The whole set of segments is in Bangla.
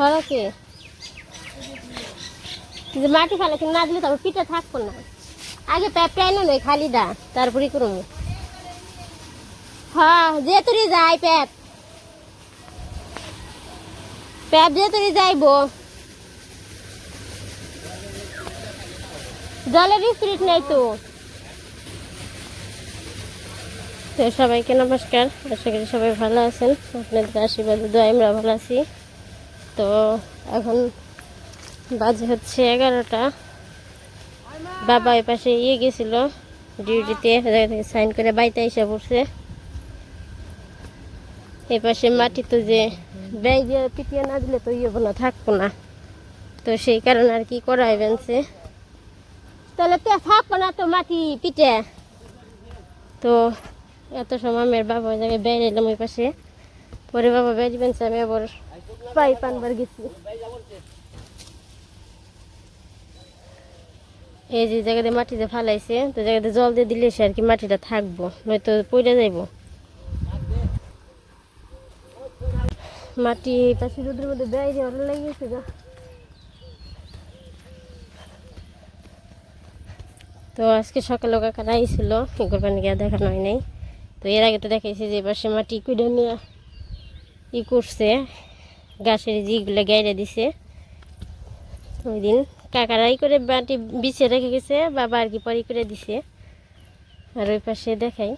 সড়কে। যে মাটি ফেলে না দিলে তবে পিঠে থাকব না। আগে প্যাপটাই নয় খালিটা তারপরে করুন হ্যাঁ যে তুই যাই প্যাপ। প্যাপ যে তুই যাইব। জলের স্পিরিট নেই তো। তো সবাইকে নমস্কার, আশা করি সবাই ভালো আছেন। আপনাদের আশীর্বাদ দোয়া আমরা ভালো আছি। তো এখন বাজে হচ্ছে এগারোটা। বাবা ওই পাশে ইয়ে গেছিল, ডিউটিতে সাইন করে বাড়িতে এসে পড়ছে। এই পাশে মাটি তো যে ব্যাগ দিয়ে পিটিয়ে না দিলে তো ইয়ে না থাকব না। তো সেই কারণে আর কি করা হইবেনছে তাহলে তো থাকব না তো মাটি পিটে। তো এত সময় আমার বাবা ওই জায়গায় বেড়ে এলাম ওই পাশে। পরে বাবা বেরিবেন আমি আবার পাইপ আনবার গেছি এই যে জায়গাতে মাটিতে ফালাইছে তো জায়গাতে জল দিয়ে দিলে সে আর কি মাটিটা থাকব নয়তো পড়ে যাইব। মাটি পাশে রোদের মধ্যে বেড়ে যাওয়ার লেগেছে গা। তো আজকে সকালে কাকারা আইছিল কোরবানি গিয়ে দেখানো হয় নাই। তো এর আগে তো দেখাইছি যে পাশে মাটি কুড়ে নিয়ে ই করছে। গাছের যেগুলো গাইরে দিছে। ওই দিন কাকারাই করে বাটি বিছে রেখে গেছে বাবা আর কি পরি করে দিছে। আর ওই পাশে দেখাই।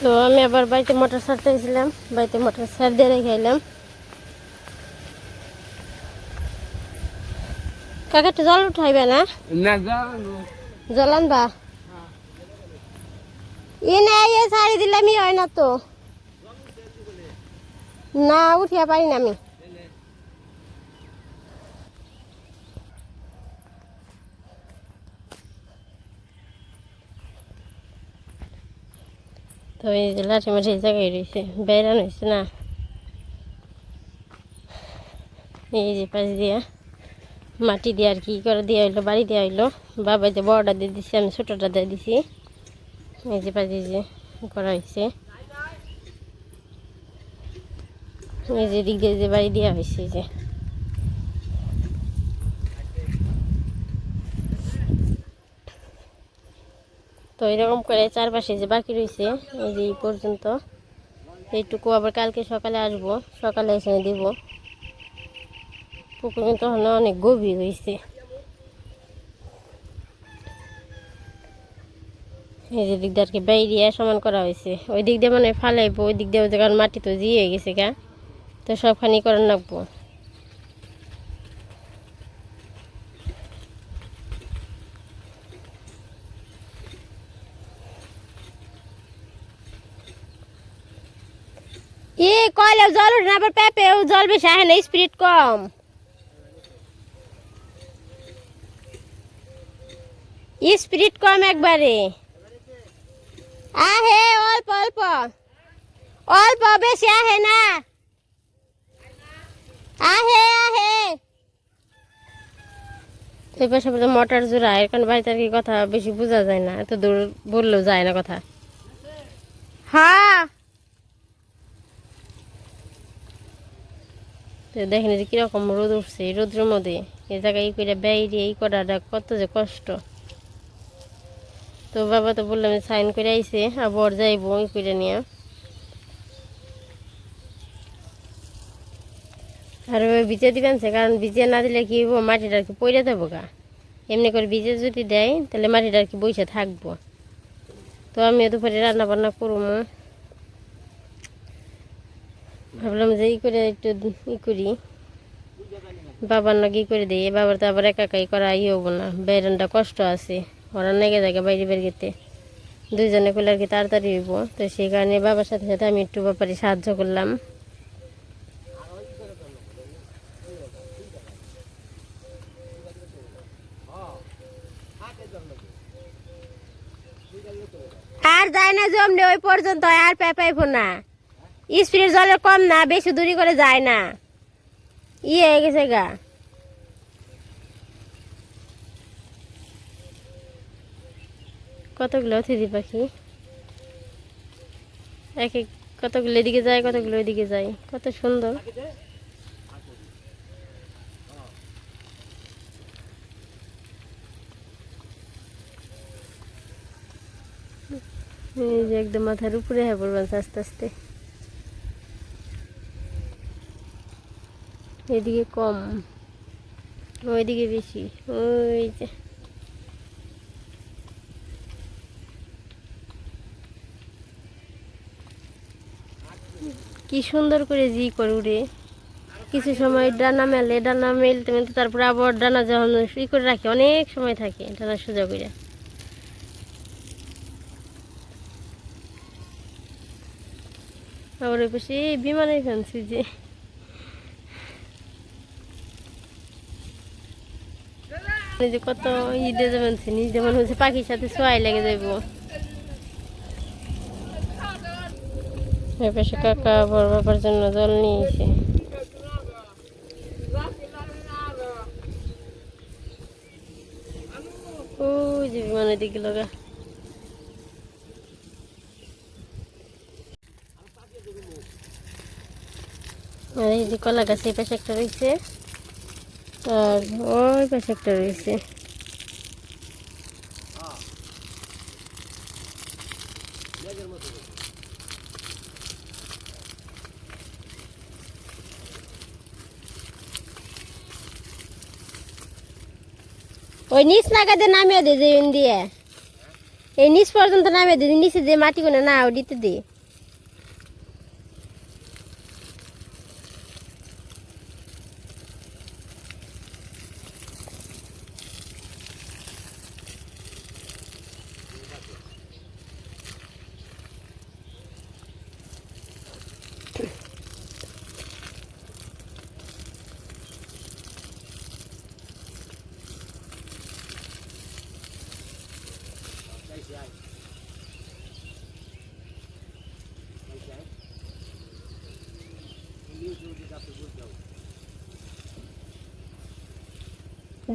তো আমি আবার বাড়িতে মোটর সারতে গেছিলাম বাড়িতে মোটর সার দিয়ে রেখে এলাম কাকা একটু জল উঠাইবে না? জল আনবা? ই না এ শাড়ি দিলামই হয় না তো। না, উঠিয়া পারি না আমি। তো এই যে লাঠি মাঠি জায়গায় রয়েছে, বেড়ানো হয়েছে না? এই যে পাশ দিয়া মাটি দিয়ে আর কি করে দেওয়া হইল, বাড়ি দেওয়া হইল। বাবা যে বড়টা দিয়ে দিছে, আমি ছোটোটা দিয়ে দিছি। যে পাশে যে করা হয়েছে যে দিক দিয়ে যে বাড়ি দেওয়া হয়েছে যে। তো এরকম করে চারপাশে যে বাকি রয়েছে এই যে পর্যন্ত। এইটুকু আবার কালকে সকালে আসব, সকালে এসে দিব। পুকুর কিন্তু অনেক গভীর হয়েছে এই যে দিক দিয়ে আর কি সমান করা হয়েছে। ওই দিক দিয়ে মানে ফালাইবো, ওই দিক দিয়ে জায়গার মাটি তো জিয়ে গেছে গা। তো সবখানি করে রাখব ই কয়লে জল উঠে না পেঁপে জল বেশি আহে না স্পিরিট কম। স্পিরিট কম একবারে। আহে, অল্প অল্প। অল্প বেশি আহে না। আহে আহে। এই পাশে মোটর জোড়া কারণে বাড়িতে আর কি কথা বেশি বোঝা যায় না। এত দূর বললেও যায় না কথা। হ্যাঁ। দেখেন যে কীরকম রোদ উঠছে রোদ্রের মধ্যে। এই জায়গায় এই করে বাইরে এই করাটা কত যে কষ্ট। তো বাবা তো বললাম সাইন করে আইছে আবার যাইবো ওই করে নিয়ে। আর ওই ভিজে দিবেন সে কারণ ভিজে না দিলে কি হব মাটিটা আর কি পড়ে দেবো গা। এমনি করে ভিজে যদি দেয়, তাহলে মাটিটা আর কি বসে থাকব। তো আমি দুপুরে রান্না বান্না করব। ভাবলাম যে ই করে একটু ই করি। বাবার নাকি করে দিই বাবার তো আবার একা একাই করা ই হব না, বেরনটা কষ্ট আছে। ওরা নেগে জায়গা বাইরে বের গেতে দুইজনে করলে আর কি তাড়াতাড়ি হইব। তো সেই কারণে বাবার সাথে সাথে আমি একটু ব্যাপারে সাহায্য করলাম। আর যায় না জমলে, ওই পর্যন্ত আর পেপাইব না। স্পিরিট জলের কম না, বেশি দূরি করে যায় না। ইয়ে হয়ে গেছে গা। কতগুলো অতিথি পাখি? এক এক কতগুলো এদিকে যায়, কতগুলো ওইদিকে যায়। কত সুন্দর। এই যে একদম মাথার উপরে হয়ে পড়বেন আস্তে আস্তে। এদিকে কম, ওইদিকে বেশি, ওই যে। কি সুন্দর করে জি করে উড়ে। কিছু সময় ডানা মেলে, ডানা মেলতে মেলতে তারপরে আবার ডানা যখন ই করে রাখে, অনেক সময় থাকে ডানা সোজা করে। আবার পাশে বিমানের ফ্যান্সি যে। যে কত ঈদে যাবেন নিজে মনে হচ্ছে পাখির সাথে সোয়াই লেগে যাইব। পাশে কাকা বড় বাবার জন্য জল নিয়েছে। বিমানের দিকে লগা। আর এই যে কলা গাছ এই পাশে একটা রয়েছে। আর ওই পাশে একটা রয়েছে। ওই নিচ নাগাদে নামিয়ে দে যে দিয়ে এই নিচ পর্যন্ত নামিয়ে দে, নিচে যে মাটি কোনো না ওদিতে দে।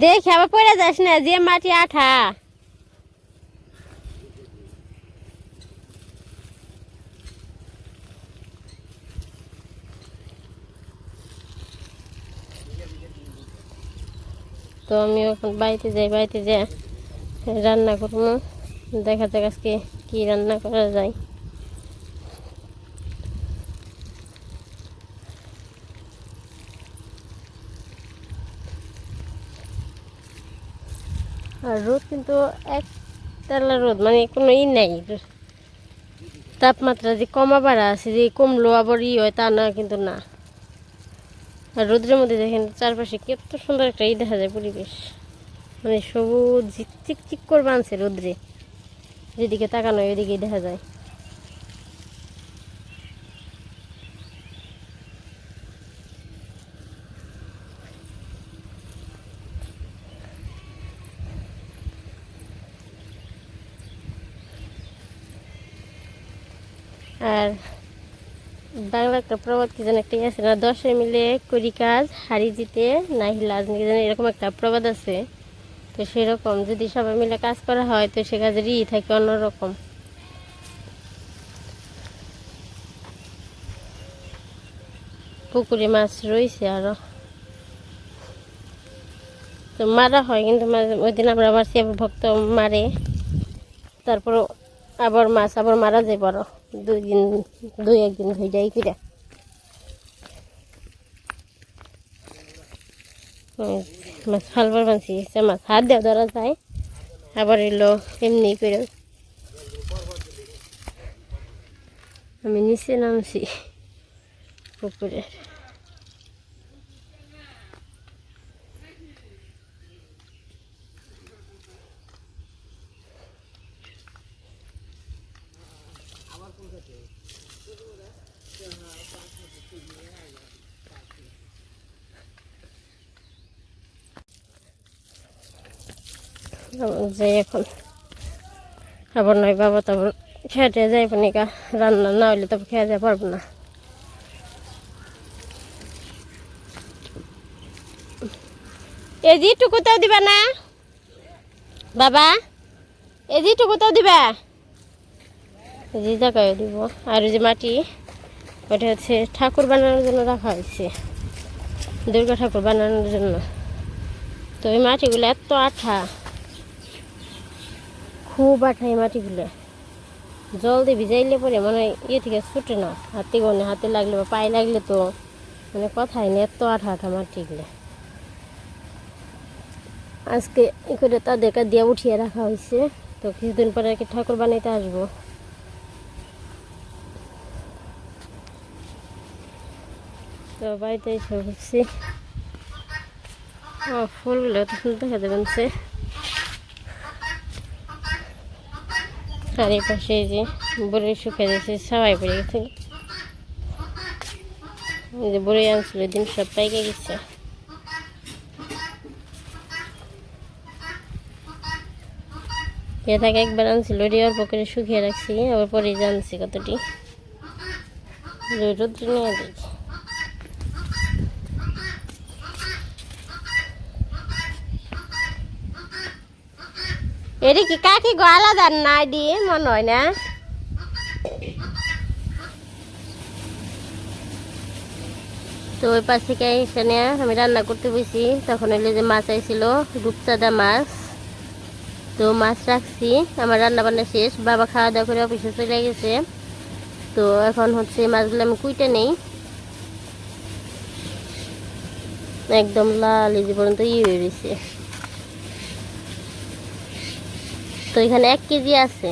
দেখে, আবার পড়ে যাস না, যে মাটি আঠা। তো আমি এখন বাড়িতে যাই বাড়িতে যাই রান্না করব। দেখা যাক আজকে কি রান্না করা যায়। আর রোদ কিন্তু এক তেলা রোদ মানে কোনো ই নাই। তাপমাত্রা যে কমা বাড়া আছে, যে কমলো আবার ই হয়, তা না কিন্তু না। আর রোদ্রের মধ্যে দেখেন চারপাশে কত সুন্দর একটা ই দেখা যায় পরিবেশ। মানে সবুজ চিক চিক করবে আনছে রোদ্রে। যেদিকে তাকানো ওইদিকেই দেখা যায় আর বাংলা একটা প্রবাদ কি যেন একটা আছে না, দশে মিলে করি কাজ, হারি জিতে, নাহি লাজ নাকি যেন এরকম একটা প্রবাদ আছে। তো সেরকম, যদি সবাই মিলে কাজ করা হয়, তো সে কাজের ই থাকে অন্যরকম। পুকুরে মাছ রয়েছে আরও। তো মারা হয়, কিন্তু মাঝে ওই দিন আমরা মারছি ভক্ত মারে। তারপর আবার মাছ আবার মারা যায় বড়। দুই দিন, দুই একদিন হয়ে যায় কিরা। মাছ ফালবার বানছি সে মাছ হাত দেওয়া ধরা যায়। আবার এলো এমনি করে। আমি নিচে নামছি। পুকুরে যাই এখন। আবার নয় বাবা, তারপর খেতে যাই পানিকা রান্না না হইলে তবে খেয়ে যেতে না। এজি টুকুতেও দিবা না? বাবা, এজি টুকুতেও দিবা? যে জায়গায় দিব। আর যে মাটি, ওটা হচ্ছে ঠাকুর বানানোর জন্য রাখা হয়েছে। দুর্গা ঠাকুর বানানোর জন্য। তো এই মাটিগুলো এত আঠা। খুব আঠা এই মাটিগুলো। জল দিয়ে ভিজাইলে পরে মনে ইয়ে থেকে ছুটে না। হাতে গনে হাতে লাগলে বা পায়ে লাগলে তো মানে কথাই নেই, এত আঠা আঠা মাটিগুলো। আজকে ই করে তাদেরকে দিয়ে উঠিয়ে রাখা হয়েছে। তো কিছুদিন পরে আর কি ঠাকুর বানাইতে আসব। তো বাড়িতে এসে হচ্ছে ও, ফুলগুলো তো সুন্দর দেখা যাবেন সে। আর এই পাশে যে বড়ি শুকিয়ে দিয়েছে সবাই পড়ে গেছে। যে বড়ি আনছিল দিন সব পাইকে গেছে। এ থাকে একবার আনছিল, ওটি অল্প শুকিয়ে রাখছি, আবার পরে জানছি কতটি। রোদ্র নিয়ে দেখি এটি কি কাকি গো আলাদা না দিয়ে মনে হয় না। তো ওই পাশ থেকে এখানে আমি রান্না করতে বসি। তখন এলে যে মাছ আইছিল, রূপচাঁদা মাছ। তো মাছ রাখছি, আমার রান্না বান্না শেষ। বাবা খাওয়া দাওয়া করে অফিসে চলে গেছে। তো এখন হচ্ছে মাছগুলো আমি কুইটে নেই। একদম লাল, এই পর্যন্ত ইয়ে হয়ে রয়েছে তো এখানে এক কেজি আছে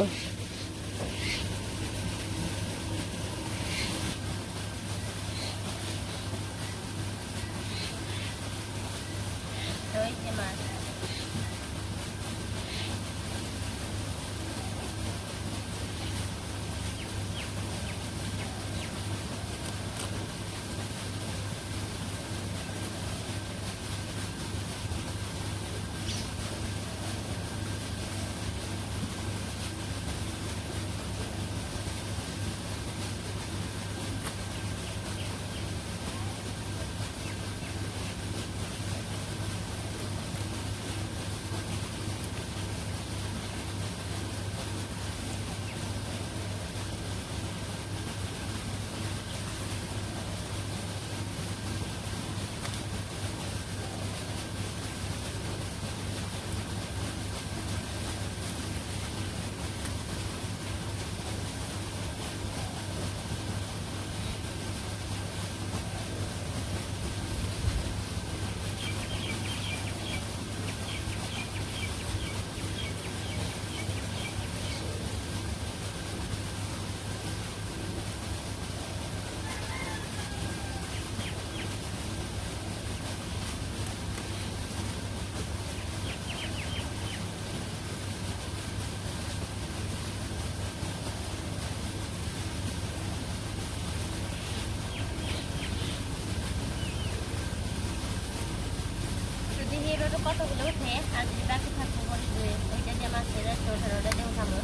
যদি হিরোটা কতগুলো উঠে আর যদি বাকি থাকতো বলি দুয়ে ওইটা দিয়ে মাছের একশো আঠারোটা দিয়ে উঠাবো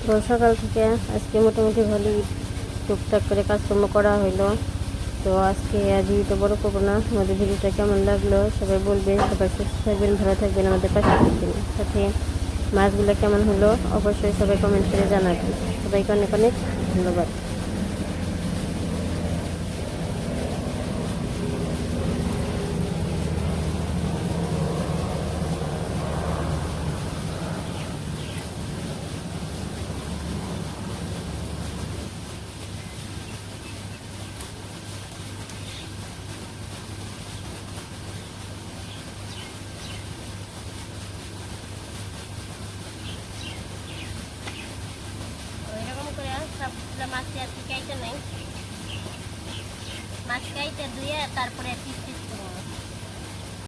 তো সকাল থেকে আজকে মোটামুটি ভালোই টুকটাক করে কাজকর্ম করা হলো তো আজকে আর ভিডিওটা বড় করব না, আমাদের ভিডিওটা কেমন লাগল সবাই বলবে। সবাই সুস্থ থাকবেন, ভালো থাকবেন আমাদের পাশে থাকবেন। সাথে মাছগুলো কেমন হলো অবশ্যই সবাই কমেন্ট করে জানাবেন। সবাইকে অনেক অনেক ধন্যবাদ।